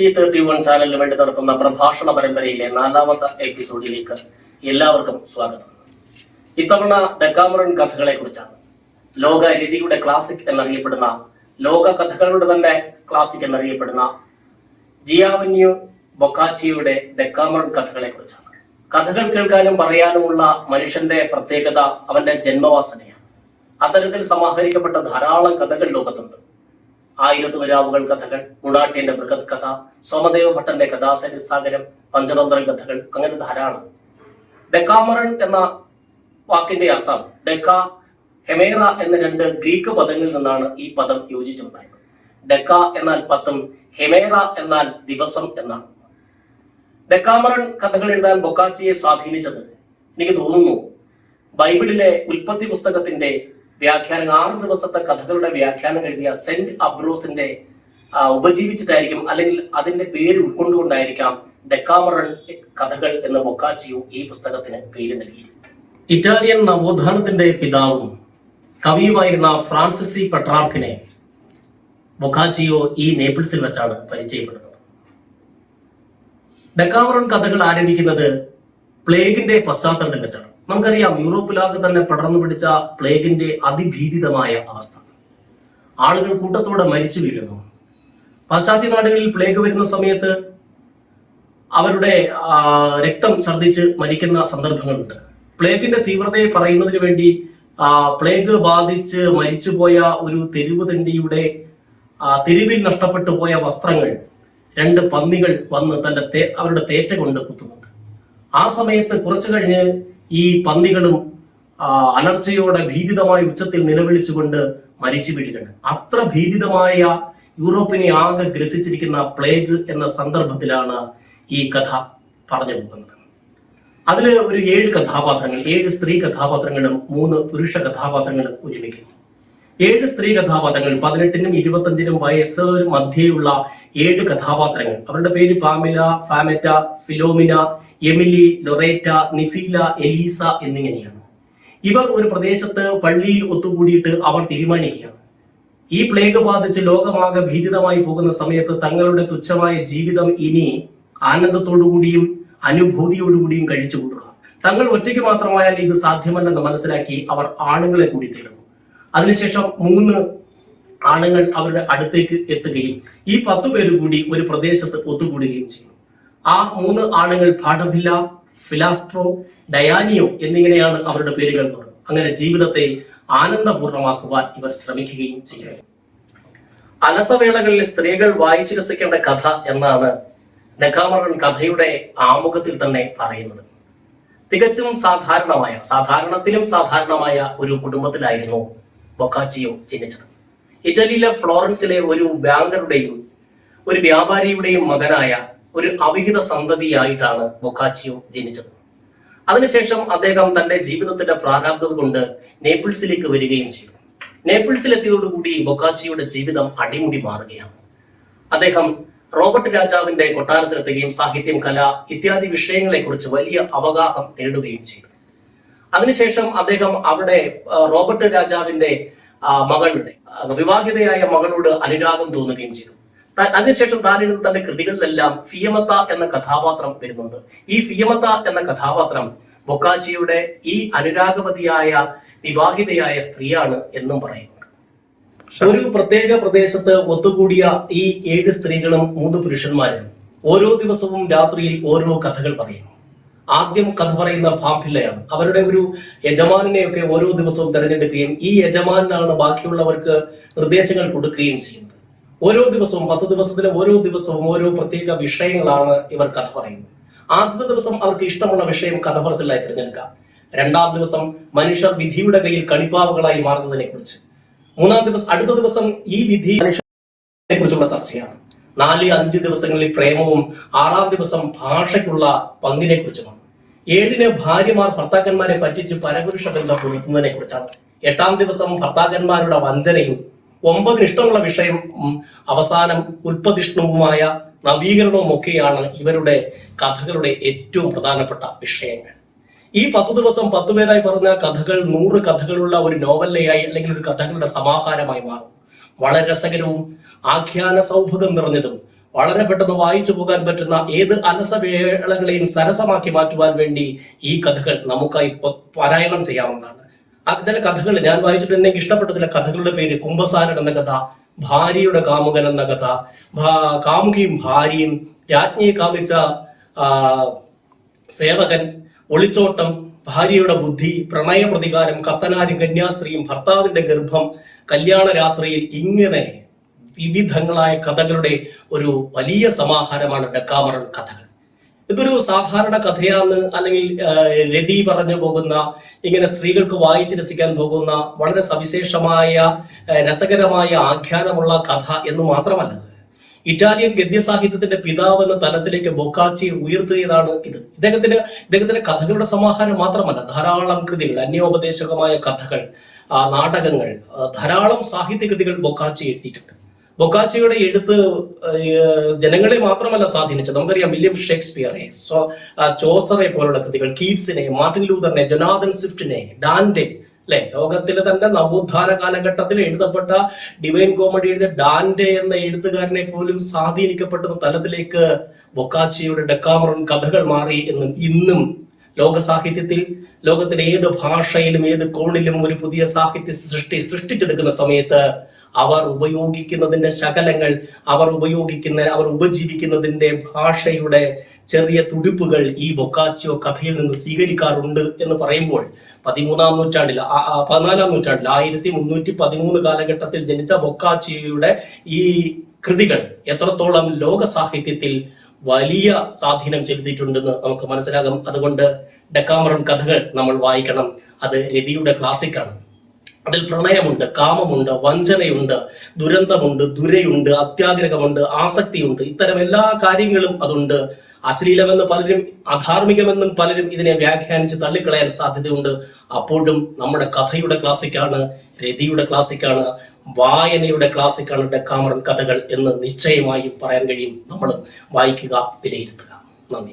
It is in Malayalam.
ടി തേർട്ടി വൺ ചാനലിന് വേണ്ടി നടത്തുന്ന പ്രഭാഷണ പരമ്പരയിലെ നാലാമത്തെ എപ്പിസോഡിലേക്ക് എല്ലാവർക്കും സ്വാഗതം. ഇത്തവണ ഡെക്കാമറൻ കഥകളെ കുറിച്ചാണ് ലോക രീതിയുടെ ക്ലാസിക് എന്നറിയപ്പെടുന്ന ലോക കഥകളുടെ തന്നെ ക്ലാസിക് എന്നറിയപ്പെടുന്ന ജിയാവന്യു ബൊക്കാച്ചിയുടെ ഡെക്കാമറൻ കഥകളെ കുറിച്ചാണ് കഥകൾ കേൾക്കാനും പറയാനുമുള്ള മനുഷ്യന്റെ പ്രത്യേകത അവന്റെ ജന്മവാസനയാണ്. അത്തരത്തിൽ സമാഹരിക്കപ്പെട്ട ധാരാളം കഥകൾ ലോകത്തുണ്ട്. ആയിരത്തു വരാവുകൾ കഥകൾ ഗുണാട്യന്റെ ബൃഹത് കഥ സോമദേവ ഭട്ടന്റെ കഥാസരിസാഗരം പഞ്ചതന്ത്ര കഥകൾ അങ്ങനെ ധാരാളം. ഡെക്കാമറൻ എന്ന വാക്കിന്റെ അർത്ഥം ഡെക്ക ഹെമേറ എന്ന രണ്ട് ഗ്രീക്ക് പദങ്ങളിൽ നിന്നാണ് ഈ പദം യോജിച്ചുണ്ടായത്. ഡെക്ക എന്നാൽ പത്തും ഹെമേറ എന്നാൽ ദിവസം എന്നാണ്. ഡെക്കാമറൻ കഥകൾ എഴുതാൻ ബൊക്കാച്ചിയെ സ്വാധീനിച്ചത് എനിക്ക് തോന്നുന്നു. ബൈബിളിലെ ഉൽപ്പത്തി പുസ്തകത്തിന്റെ വ്യാഖ്യാനം ആറ് ദിവസത്തെ കഥകളുടെ വ്യാഖ്യാനം എഴുതിയ സെന്റ് അബ്രോസിന്റെ ഉപജീവിച്ചിട്ടായിരിക്കും അല്ലെങ്കിൽ അതിന്റെ പേര് ഉൾക്കൊണ്ടുകൊണ്ടായിരിക്കാം ഡെക്കാമറൻ കഥകൾ എന്ന ബൊക്കാച്ചിയോ ഈ പുസ്തകത്തിന് പേര് നൽകി ഇറ്റാലിയൻ നവോത്ഥാനത്തിന്റെ പിതാവും കവിയുമായിരുന്ന ഫ്രാൻസിസ് പട്രാർക്കിനെ ബൊക്കാച്ചിയോ ഈ നേപ്പിൾസിൽ വെച്ചാണ് പരിചയപ്പെടുന്നത്. ഡെക്കാമറൻ കഥകൾ ആരംഭിക്കുന്നത് പ്ലേഗിന്റെ പശ്ചാത്തലത്തിൽ വെച്ചാണ്. നമുക്കറിയാം യൂറോപ്പിലാകെ തന്നെ പടർന്നു പിടിച്ച പ്ലേഗിന്റെ അതിഭീതിതമായ അവസ്ഥ. ആളുകൾ കൂട്ടത്തോടെ മരിച്ചു വീഴുന്നു. പാശ്ചാത്യ നാടുകളിൽ പ്ലേഗ് വരുന്ന സമയത്ത് അവരുടെ രക്തം ഛർദ്ദിച്ച് മരിക്കുന്ന സന്ദർഭങ്ങളുണ്ട്. പ്ലേഗിന്റെ തീവ്രതയെ പറയുന്നതിന് വേണ്ടി പ്ലേഗ് ബാധിച്ച് മരിച്ചുപോയ ഒരു തെരുവ് തണ്ടിയുടെ തെരുവിൽ നഷ്ടപ്പെട്ടു പോയ വസ്ത്രങ്ങൾ രണ്ട് പന്നികൾ വന്ന് തന്റെ അവരുടെ തേറ്റ കൊണ്ട് കുത്തുന്നുണ്ട്. ആ സമയത്ത് കുറച്ചു കഴിഞ്ഞ് ഈ പന്നികളും അലർച്ചയോടെ ഭീതിതമായ ഉച്ചത്തിൽ നിലവിളിച്ചുകൊണ്ട് മരിച്ചു വീഴുകയാണ്. അത്ര ഭീതിതമായ യൂറോപ്പിനെ ആകെ ഗ്രസിച്ചിരിക്കുന്ന പ്ലേഗ് എന്ന സന്ദർഭത്തിലാണ് ഈ കഥ പറഞ്ഞു പോകുന്നത്. അതിൽ ഒരു ഏഴ് കഥാപാത്രങ്ങൾ ഏഴ് സ്ത്രീ കഥാപാത്രങ്ങളും മൂന്ന് പുരുഷ കഥാപാത്രങ്ങളും ഒരുമിക്കുന്നു. ഏഴ് സ്ത്രീ കഥാപാത്രങ്ങൾ പതിനെട്ടിനും ഇരുപത്തഞ്ചിനും വയസ്സ് മധ്യയുള്ള ഏഴ് കഥാപാത്രങ്ങൾ. അവരുടെ പേര് Pamela ഫാമറ്റ Philomena Emily Loretta നിഫീല Elisa എന്നിങ്ങനെയാണ്. ഇവർ ഒരു പ്രദേശത്ത് പള്ളിയിൽ ഒത്തുകൂടിയിട്ട് അവർ തീരുമാനിക്കുകയാണ്. ഈ പ്ലേഗ് ബാധിച്ച് ലോകമാകെ ഭീതിതമായി പോകുന്ന സമയത്ത് തങ്ങളുടെ തുച്ഛമായ ജീവിതം ഇനി ആനന്ദത്തോടുകൂടിയും അനുഭൂതിയോടുകൂടിയും കഴിച്ചു കൂടുക തങ്ങൾ ഒറ്റയ്ക്ക് മാത്രമായാൽ ഇത് സാധ്യമല്ലെന്ന് മനസ്സിലാക്കി അവർ ആണുങ്ങളെ കൂടി തേടുന്നു. അതിനുശേഷം മൂന്ന് ആണുങ്ങൾ അവരുടെ അടുത്തേക്ക് എത്തുകയും ഈ പത്തു പേര് കൂടി ഒരു പ്രദേശത്ത് ഒത്തുകൂടുകയും ചെയ്യും. ആ മൂന്ന് ആണുങ്ങൾ പാഠമില്ല ഫിലാസ്ട്രോ ഡയാനിയോ എന്നിങ്ങനെയാണ് അവരുടെ പേരുകൾ പറയുന്നത്. അങ്ങനെ ജീവിതത്തെ ആനന്ദപൂർണമാക്കുവാൻ ഇവർ ശ്രമിക്കുകയും ചെയ്യുന്നു. അലസവേളകളിൽ സ്ത്രീകൾ വായിച്ചു രസിക്കേണ്ട കഥ എന്നാണ് നഖാമറൻ കഥയുടെ ആമുഖത്തിൽ തന്നെ പറയുന്നത്. തികച്ചും സാധാരണമായ സാധാരണത്തിലും സാധാരണമായ ഒരു കുടുംബത്തിലായിരുന്നു ബൊക്കാച്ചിയോ ജനിച്ചത്. ഇറ്റലിയിലെ ഫ്ലോറൻസിലെ ഒരു ബാങ്കറുടെയും ഒരു വ്യാപാരിയുടെയും മകനായ ഒരു അവിഹിത സന്തതിയായിട്ടാണ് ബൊക്കാച്ചിയോ ജനിച്ചത്. അതിനുശേഷം അദ്ദേഹം തന്റെ ജീവിതത്തിന്റെ പ്രാരാബ്ദത കൊണ്ട് നേപ്പിൾസിലേക്ക് വരികയും ചെയ്തു. നേപ്പിൾസിലെത്തിയതോടുകൂടി ബൊക്കാച്ചിയുടെ ജീവിതം അടിമുടി മാറുകയാണ്. അദ്ദേഹം റോബർട്ട് രാജാവിന്റെ കൊട്ടാരത്തിലെത്തുകയും സാഹിത്യം കല ഇത്യാദി വിഷയങ്ങളെ കുറിച്ച് വലിയ അവഗാഹം നേടുകയും ചെയ്തു. അതിനുശേഷം അദ്ദേഹം അവിടെ റോബർട്ട് രാജാവിന്റെ മകളുടെ വിവാഹിതയായ മകളോട് അനുരാഗം തോന്നുകയും ചെയ്തു. അതിനുശേഷം താൻ എഴുതുന്ന തന്റെ കൃതികളിലെല്ലാം ഫിയമത്ത എന്ന കഥാപാത്രം വരുന്നുണ്ട്. ഈ ഫിയമത്ത എന്ന കഥാപാത്രം ബൊക്കാച്ചിയുടെ ഈ അനുരാഗവതിയായ വിവാഹിതയായ സ്ത്രീയാണ് എന്നും പറയുന്നു. ഒരു പ്രത്യേക പ്രദേശത്ത് ഒത്തുകൂടിയ ഈ ഏഴ് സ്ത്രീകളും മൂന്ന് പുരുഷന്മാരും ഓരോ ദിവസവും രാത്രിയിൽ ഓരോ കഥകൾ പറയുന്നു. ആദ്യം കഥ പറയുന്ന പാമ്പില്ലയാണ് അവരുടെ ഒരു യജമാനിനെയൊക്കെ ഓരോ ദിവസവും തിരഞ്ഞെടുക്കുകയും ഈ യജമാനാണ് ബാക്കിയുള്ളവർക്ക് നിർദ്ദേശങ്ങൾ കൊടുക്കുകയും ചെയ്യുന്നത്. ഓരോ ദിവസവും പത്ത് ദിവസത്തിലെ ഓരോ ദിവസവും ഓരോ പ്രത്യേക വിഷയങ്ങളാണ് ഇവർ കഥ പറയുന്നത്. ആദ്യത്തെ ദിവസം അവർക്ക് ഇഷ്ടമുള്ള വിഷയം കഥ പറച്ചിലായി തിരഞ്ഞെടുക്കാം. രണ്ടാം ദിവസം മനുഷ്യർ വിധിയുടെ കയ്യിൽ കളിപ്പാവുകളായി മാറുന്നതിനെ കുറിച്ച് മൂന്നാം ദിവസം അടുത്ത ദിവസം ഈ വിധി കുറിച്ചുള്ള ചർച്ചയാണ്. നാല് അഞ്ച് ദിവസങ്ങളിൽ പ്രേമവും ആറാം ദിവസം ഭാഷയ്ക്കുള്ള പങ്കിനെ കുറിച്ചുമാണ് ഏഴിന് ഭാര്യമാർ ഭർത്താക്കന്മാരെ പറ്റിച്ച് പരപുരുഷ ബന്ധം പുലർത്തുന്നതിനെ കുറിച്ചാണ്. എട്ടാം ദിവസം ഭർത്താക്കന്മാരുടെ വഞ്ചനയും ഒമ്പതിന് ഇഷ്ടമുള്ള വിഷയം അവസാനം ഉൽപ്പതിഷ്ണുവുമായ നവീകരണവും ഒക്കെയാണ് ഇവരുടെ കഥകളുടെ ഏറ്റവും പ്രധാനപ്പെട്ട വിഷയങ്ങൾ. ഈ പത്തു ദിവസം പത്തു പേരായി പറഞ്ഞ കഥകൾ നൂറ് കഥകളുള്ള ഒരു നോവലയായി അല്ലെങ്കിൽ ഒരു കഥകളുടെ സമാഹാരമായി മാറും. വളരെ രസകരവും ആഖ്യാന സൗഭൃദം നിറഞ്ഞതും വളരെ പെട്ടെന്ന് വായിച്ചു പോകാൻ പറ്റുന്ന ഏത് അലസവേളകളെയും സരസമാക്കി മാറ്റുവാൻ വേണ്ടി ഈ കഥകൾ നമുക്കായി പാരായണം ചെയ്യാവുന്നതാണ്. അതിലെ കഥകൾ ഞാൻ വായിച്ചിട്ട് എനിക്ക് ഇഷ്ടപ്പെട്ട ചില കഥകളുടെ പേര് കുംഭസാരൻ എന്ന കഥ ഭാര്യയുടെ കാമുകൻ എന്ന കഥ കാമുകിയും ഭാര്യയും രാജ്ഞിയെ കാമിച്ച സേവകൻ ഒളിച്ചോട്ടം ഭാര്യയുടെ ബുദ്ധി പ്രണയ പ്രതികാരം കത്തനാരും കന്യാസ്ത്രീയും ഭർത്താവിന്റെ ഗർഭം കല്യാണ രാത്രിയിൽ ഇങ്ങനെ വിവിധങ്ങളായ കഥകളുടെ ഒരു വലിയ സമാഹാരമാണ് ഡക്കാമറൻ കഥകൾ. ഇതൊരു സാധാരണ കഥയാണ് അല്ലെങ്കിൽ രതി പറഞ്ഞു പോകുന്ന ഇങ്ങനെ സ്ത്രീകൾക്ക് വായിച്ച് രസിക്കാൻ പോകുന്ന വളരെ സവിശേഷമായ രസകരമായ ആഖ്യാനമുള്ള കഥ എന്ന് മാത്രമല്ല. ഇറ്റാലിയൻ ഗദ്യസാഹിത്യത്തിന്റെ പിതാവ് എന്ന തലത്തിലേക്ക് ബൊക്കാച്ചി ഉയർത്തിയതാണ് ഇത്. ഇദ്ദേഹത്തിന് ഇദ്ദേഹത്തിന്റെ കഥകളുടെ സമാഹാരം മാത്രമല്ല ധാരാളം കൃതികൾ അന്യോപദേശകമായ കഥകൾ നാടകങ്ങൾ ധാരാളം സാഹിത്യ കൃതികൾ ബൊക്കാച്ചി എഴുതിയിട്ടുണ്ട്. ബൊക്കാച്ചിയുടെ എഴുത്ത് ജനങ്ങളെ മാത്രമല്ല സ്വാധീനിച്ചത്. നമുക്കറിയാം വില്യം ഷേക്സ്പിയറെ ചോസറെ പോലുള്ള കൃതികൾ കീറ്റ്സിനെ മാർട്ടിൻ ലൂതറിനെ ജൊനാഥൻ സ്വിഫ്റ്റിനെ ഡാൻഡെ അല്ലെ? ലോകത്തിലെ തന്നെ നവോത്ഥാന കാലഘട്ടത്തിൽ എഴുതപ്പെട്ട ഡിവൈൻ കോമഡി എഴുതിയ ഡാൻഡെ എന്ന എഴുത്തുകാരനെ പോലും സ്വാധീനിക്കപ്പെട്ട തലത്തിലേക്ക് ബൊക്കാച്ചിയുടെ ഡെക്കാമറൻ കഥകൾ മാറി എന്നും ഇന്നും ലോക സാഹിത്യത്തിൽ ലോകത്തിലെ ഏത് ഭാഷയിലും ഏത് കോണിലും ഒരു പുതിയ സാഹിത്യ സൃഷ്ടി സൃഷ്ടിച്ചെടുക്കുന്ന സമയത്ത് അവർ ഉപയോഗിക്കുന്നതിന്റെ ശകലങ്ങൾ അവർ ഉപയോഗിക്കുന്ന അവർ ഉപജീവിക്കുന്നതിന്റെ ഭാഷയുടെ ചെറിയ തുടിപ്പുകൾ ഈ ബൊക്കാച്ചിയോ കഥയിൽ നിന്ന് സ്വീകരിക്കാറുണ്ട് എന്ന് പറയുമ്പോൾ പതിമൂന്നാം നൂറ്റാണ്ടിൽ പതിനാലാം നൂറ്റാണ്ടിൽ ആയിരത്തി മുന്നൂറ്റി പതിമൂന്ന് കാലഘട്ടത്തിൽ ജനിച്ച ബൊക്കാച്ചിയുടെ ഈ കൃതികൾ എത്രത്തോളം ലോക സാഹിത്യത്തിൽ വലിയ സ്വാധീനം ചെലുത്തിയിട്ടുണ്ടെന്ന് നമുക്ക് മനസ്സിലാകും. അതുകൊണ്ട് ഡെക്കാമറൻ കഥകൾ നമ്മൾ വായിക്കണം. അത് രതിയുടെ ക്ലാസിക്കാണ് അതിൽ പ്രണയമുണ്ട് കാമമുണ്ട് വഞ്ചനയുണ്ട് ദുരന്തമുണ്ട് ദുരയുണ്ട് അത്യാഗ്രഹമുണ്ട് ആസക്തിയുണ്ട്. ഇത്തരം എല്ലാ കാര്യങ്ങളും അതുണ്ട്. അശ്ലീലമെന്ന് പലരും അധാർമികമെന്നും പലരും ഇതിനെ വ്യാഖ്യാനിച്ച് തള്ളിക്കളയാൻ സാധ്യതയുണ്ട്. അപ്പോഴും നമ്മുടെ കഥയുടെ ക്ലാസിക്കാണ് രതിയുടെ ക്ലാസിക്കാണ് വായനയുടെ ക്ലാസിക്കാണ് ഡെക്കാമറൻ കഥകൾ എന്ന് നിശ്ചയമായും പറയാൻ കഴിയും. നമ്മൾ വായിക്കുക വിലയിരുത്തുക. നന്ദി.